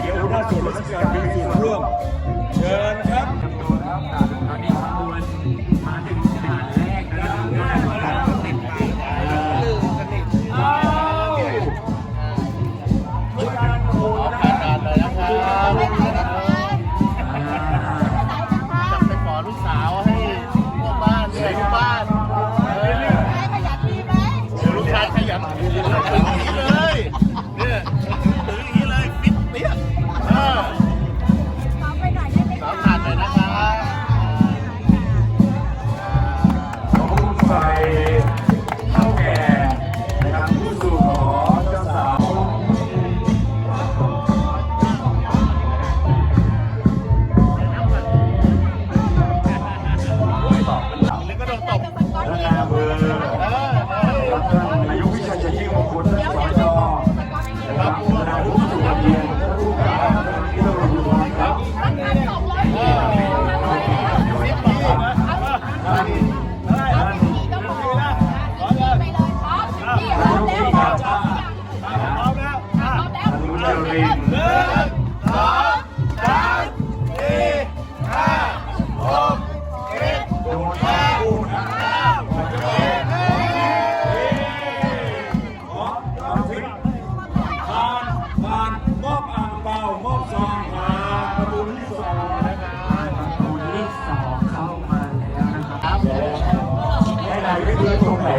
area, Odisha State Security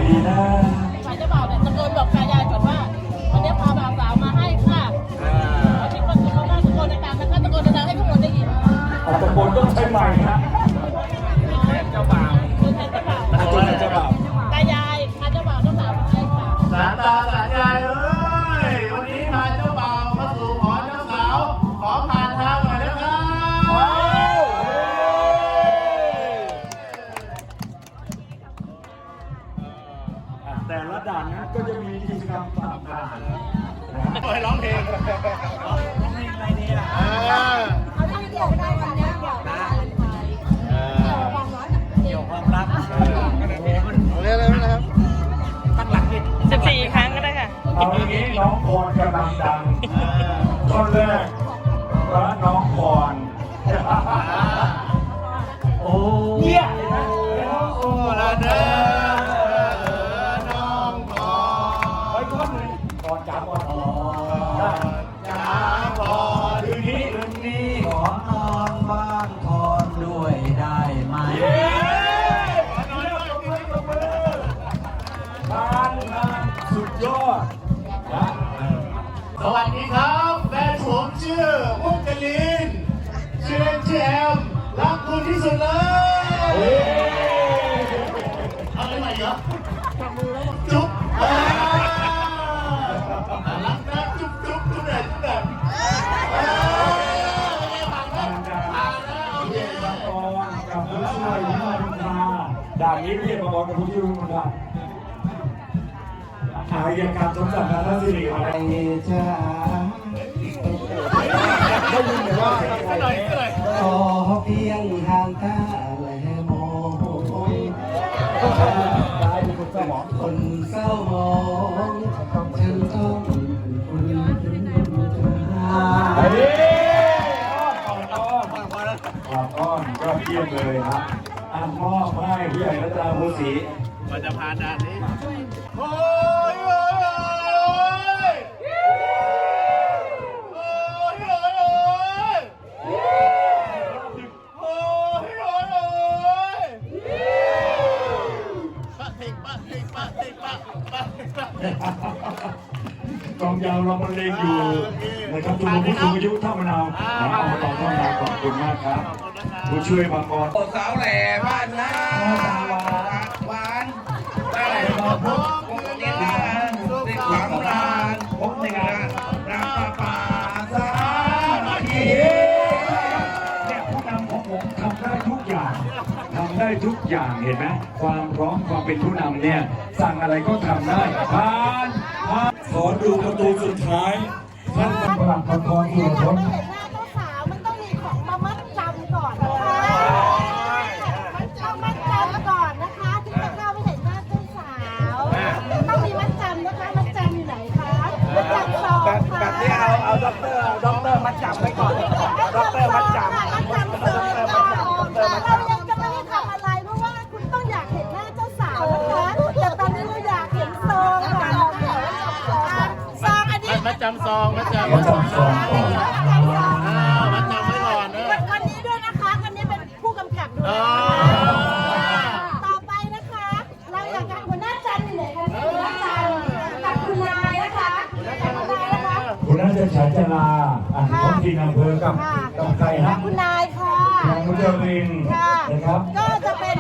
Amen. เหรอจับมือแล้วจุ๊บฮ่ารักนะจุ๊บจุ๊บจุ๊บแดดจุ๊บแดดอผ่านแล้วผ่านแล้วโอเคกรกับผู้ช่วยวิมาทุนทาด่านนี้เรียกประกกับผู้ช่วยวิมาทุนทาหายยการสมศักดิ์นาสิริอะไรจ้าได้ยินแต่ว่าขอเพียงห่างตาและมอง นเศร้ามองฉันต้องคุณาเฮ้ยอ้อนก่อนอ้อนก่อนอ้อนยอดเยี่ยมเลยครับอะมอบให้ผู้ใหญ่รัตนาภูศรีมันจะพาด่านนี้ นะครับทุกผู้สูงอายุท่ามะนาวนะมาต่อท่ามะนาวขอบคุณมากครับ ผู้ช่วยมางกรสาวแหล่บ้านนาหวานได้มาพบคงจะได้ได้ความรานพบในงานรำป่าสามัคคีเนี่ยผู้นำของผมทำได้ทุกอย่างทำได้ทุกอย่างเห็นไหมความพร้อมความเป็นผู้นำเนี่ยสั่งอะไรก็ทำได้ผ่านผ่านขอดูประตูสุดท้าย ท่านกำลังประคองอยู่ทน จะฉายจลาอะท้องถิ่นอำเภอกับค่ะกับใครฮะคุณนายค่ะ นางมุจรินค่ะ นะครับก็จะเป็น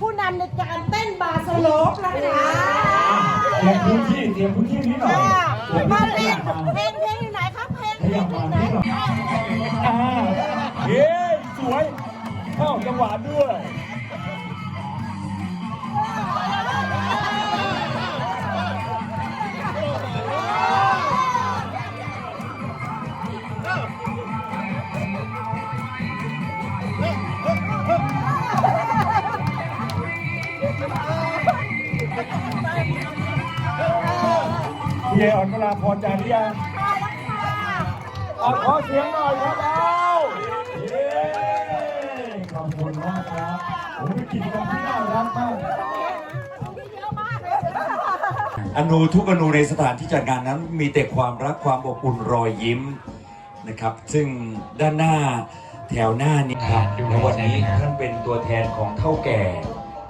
ผู้นำในการเต้นบาสโลกนะคะ เตรียมพื้นที่เตรียมพื้นที่นิดหน่อยค่ะเตรียมมาพื้นเพลที่งเพลงเพลงอยู่ไหนครับเพลงขเพลยังบอมายู่ไหนนิดหน่อยอ่าเย้สวยเข้าจังหวะด้วย พอใจหรือยังขอเสียงหน่อยครับเอาขอบคุณมากครับผมกิจกรรมที่น่ารักมากอากเลยอนูทุกอนูในสถานที่จัดงานนั้น มีแต่ความรักความอบอุ่นรอยยิ้มนะครับ ซึ่งด้านหน้าแถวหน้านี้ครับในวันนี้ท่านเป็นตัวแทนของเท่าแก่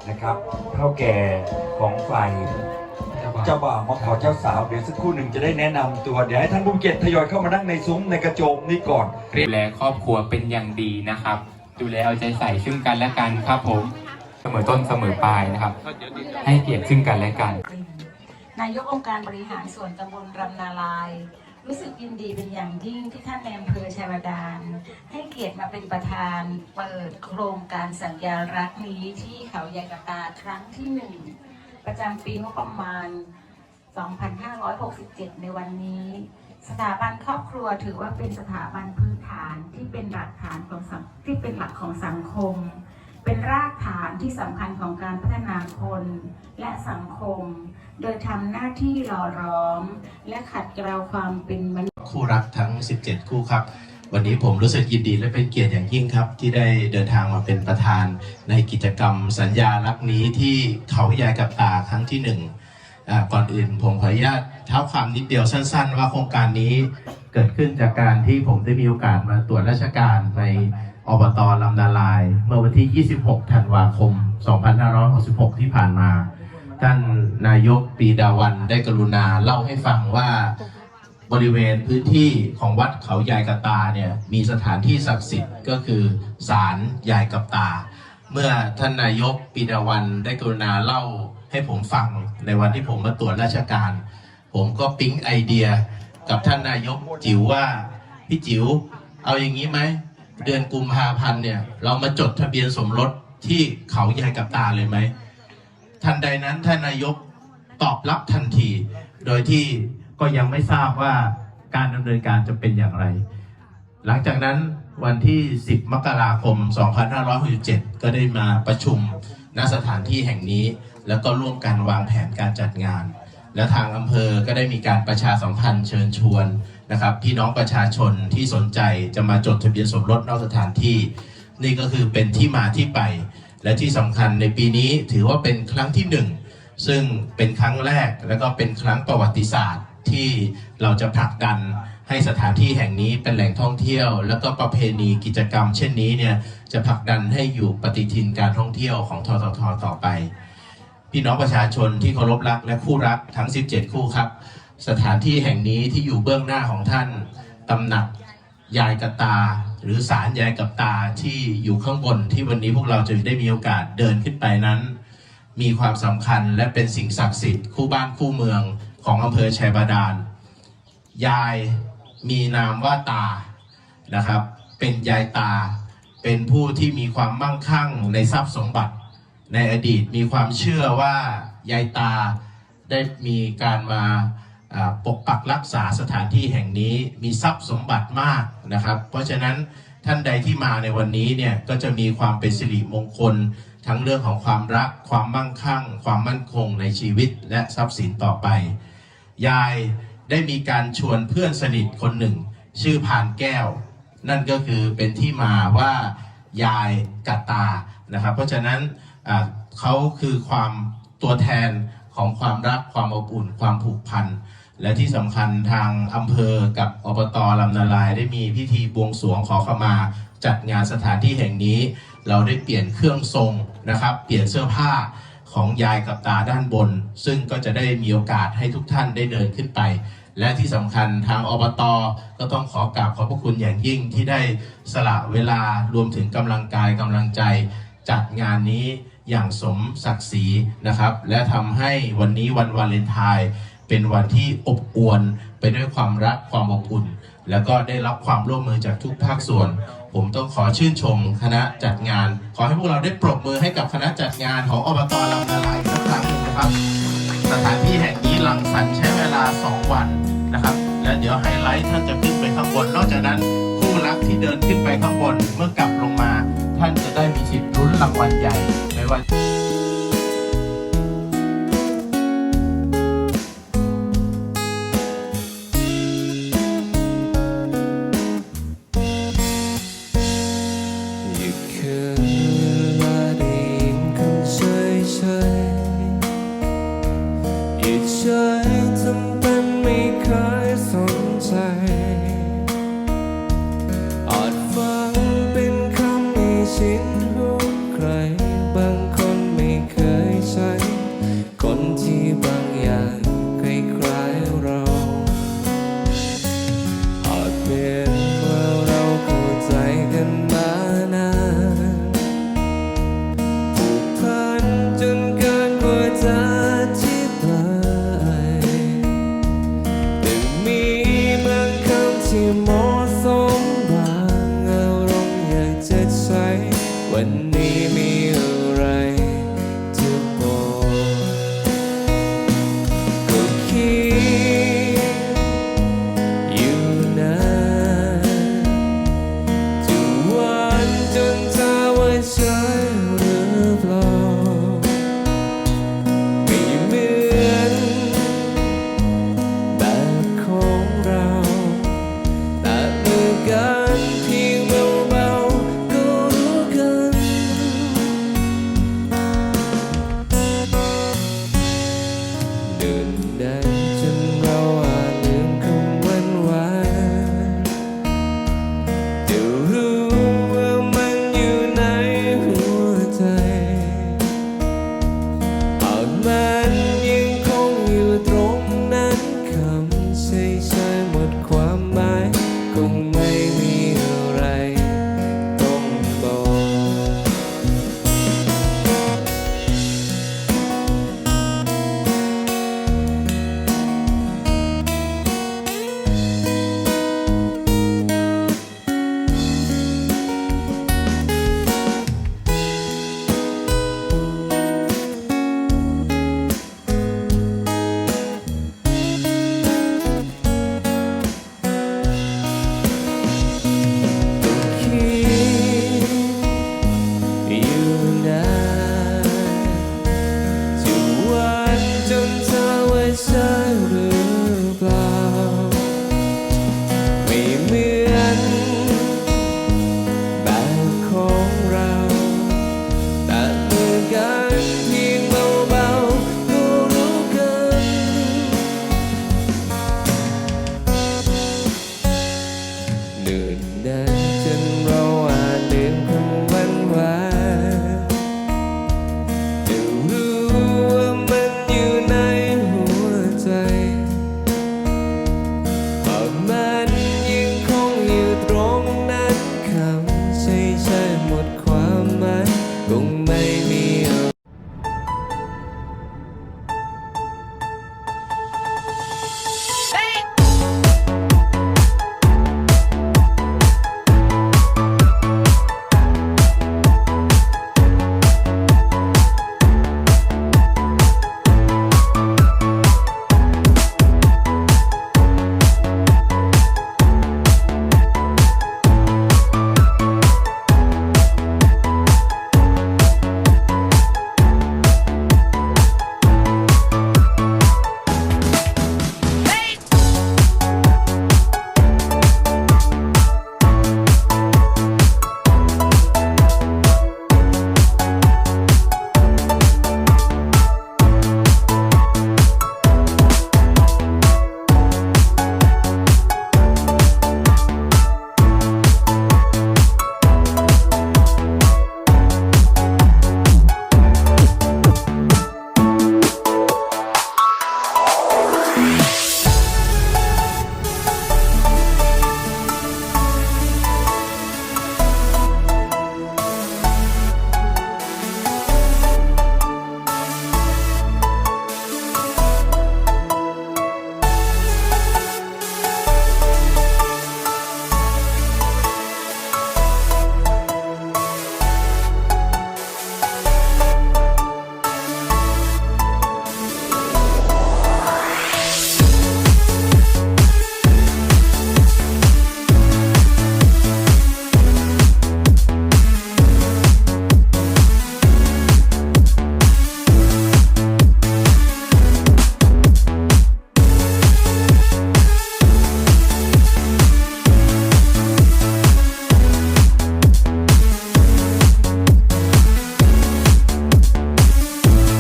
นะครับ เท่าแก่ของฝ่าย เจ้าบ่าวมาขอเจ้าสาวเดี๋ยวสักครู่หนึ่งจะได้แนะนำตัวเดี๋ยวให้ท่านผู้เกียรติทยอยเข้ามานั่งในซุ้มในกระโจมนี้ก่อน ดูแลครอบครัวเป็นอย่างดีนะครับ ดูแลเอาใจใส่ซึ่งกันและกันครับผม เสมอต้นเสมอปลายนะครับ ให้เกียรติซึ่งกันและกัน นายกองค์การบริหารส่วนตำบลรำนาลาย รู้สึกยินดีเป็นอย่างยิ่งที่ท่านในอำเภอชัยบาดาลให้เกียรติมาเป็นประธาน เปิดโครงการสัญญารักนี้ที่เขาใหญ่กะตาครั้งที่หนึ่ง ประจำปีงบประมาณ 2567 ในวันนี้ สถาบันครอบครัวถือว่าเป็นสถาบันพื้นฐานที่เป็นหลักฐานของสังที่เป็นหลักของสังคม เป็นรากฐานที่สำคัญของการพัฒนาคนและสังคม โดยทำหน้าที่หล่อล้อม และขัดเกลาความเป็นมนุษย์คู่รักทั้ง 17 คู่ครับ วันนี้ผมรู้สึกยินดีและเป็นเกียรติอย่างยิ่งครับ ที่ได้เดินทางมาเป็นประธานในกิจกรรมสัญญารักนี้ที่เขาใหญ่กับตาครั้งที่หนึ่งก่อนอื่นผมขออนุญาตเท้าความนิดเดียวสั้น ๆ ว่าโครงการนี้เกิดขึ้นจากการที่ผมได้มีโอกาสมาตรวจราชการในอบตลำนาลาย เมื่อวันที่ 26 ธันวาคม 2566 ที่ผ่านมา ท่านนายกปีดาวันได้กรุณาเล่าให้ฟังว่า บริเวณพื้นที่ของวัดเขายายกตาเนี่ยมีสถานที่ศักดิ์สิทธิ์ก็คือศาลยายกับตา เมื่อท่านนายกปีดาวันได้กรุณาเล่าให้ผมฟังในวันที่ผมมาตรวจราชการ ผมก็ปิ๊งไอเดียกับท่านนายกจิ๋วว่าพี่จิ๋วเอาอย่างนี้ไหมเดือนกุมภาพันธ์เนี่ยเรามาจดทะเบียนสมรสที่เขายายกับตาเลยไหมทันใดนั้นท่านนายกตอบรับทันทีโดยที่ ก็ยังไม่ทราบว่าการดำเนินการจะเป็นอย่างไร หลังจากนั้นวันที่ 10 มกราคม 2567 ก็ได้มาประชุมณสถานที่แห่งนี้ แล้วก็ร่วมกันวางแผนการจัดงาน และทางอำเภอก็ได้มีการประชาสัมพันธ์เชิญชวนนะครับพี่น้องประชาชนที่สนใจจะมาจดทะเบียนสมรสนอกสถานที่ นี่ก็คือเป็นที่มาที่ไป และที่สำคัญในปีนี้ถือว่าเป็นครั้งที่หนึ่งซึ่งเป็นครั้งแรกและก็เป็นครั้งประวัติศาสตร์ ที่เราจะผลักดันให้สถานที่แห่งนี้เป็นแหล่งท่องเที่ยว แล้วก็ประเพณีกิจกรรม เช่นนี้เนี่ยจะผลักดันให้อยู่ปฏิทินการท่องเที่ยวของทททต่อไป พี่น้องประชาชนที่เคารพรักและคู่รักทั้ง 17 คู่ครับ สถานที่แห่งนี้ที่อยู่เบื้องหน้าของท่านตำหนักยายกบตา หรือศาลยายกับตาที่อยู่ข้างบนที่วันนี้พวกเราจะได้มีโอกาสเดินขึ้นไปนั้น มีความสำคัญและเป็นสิ่งศักดิ์สิทธิ์คู่บ้านคู่เมือง ของอำเภอชัยบาดาล ยายมีนามว่าตานะครับ เป็นยายตา เป็นผู้ที่มีความมั่งคั่งในทรัพย์สมบัติ ในอดีตมีความเชื่อว่ายายตาได้มีการมาอ่าปกปักรักษาสถานที่แห่งนี้มีทรัพย์สมบัติมากนะครับ เพราะฉะนั้นท่านใดที่มาในวันนี้เนี่ยก็จะมีความเป็นสิริมงคล ทั้งเรื่องของความรัก ความมั่งคั่ง ความมั่นคงในชีวิตและทรัพย์สินต่อไป ยายได้มีการชวนเพื่อนสนิทคนหนึ่ง ชื่อพานแก้ว นั่นก็คือเป็นที่มาว่ายายกัตตานะครับ เพราะฉะนั้นเขาคือความตัวแทนของความรักความอบอุ่น ความผูกพัน และที่สำคัญทางอำเภอกับอบตลำนาลายได้มีพิธีบวงสรวงขอขมาจัดงานสถานที่แห่งนี้ เราได้เปลี่ยนเครื่องทรงนะครับ เปลี่ยนเสื้อผ้า ของยายกับตาด้านบน ซึ่งก็จะได้มีโอกาสให้ทุกท่านได้เดินขึ้นไป และที่สำคัญทางอบตก็ต้องขอกราบขอบพระคุณอย่างยิ่งที่ได้สละเวลารวมถึงกำลังกายกำลังใจ จัดงานนี้อย่างสมศักดิ์ศรีนะครับ และทำให้วันนี้วันวาเลนไทน์เป็นวันที่อบอวลไปด้วยความรักความอบอุ่น แล้วก็ได้รับความร่วมมือจากทุกภาคส่วน ผมต้องขอชื่นชมคณะจัดงาน ขอให้พวกเราได้ปรบมือให้กับคณะจัดงานของอบตลำนาลายสักครั้งหนึ่งนะครับ สถานที่แห่งนี้ลังสรรค์ใช้เวลา 2 วันนะครับ และเดี๋ยวไฮไลท์ท่านจะขึ้นไปข้างบน นอกจากนั้นคู่รักที่เดินขึ้นไปข้างบนเมื่อกลับลงมา ท่านจะได้มีสิทธิ์ลุ้นรางวัลใหญ่ในวัน เฉยทำเป็นไม่เคย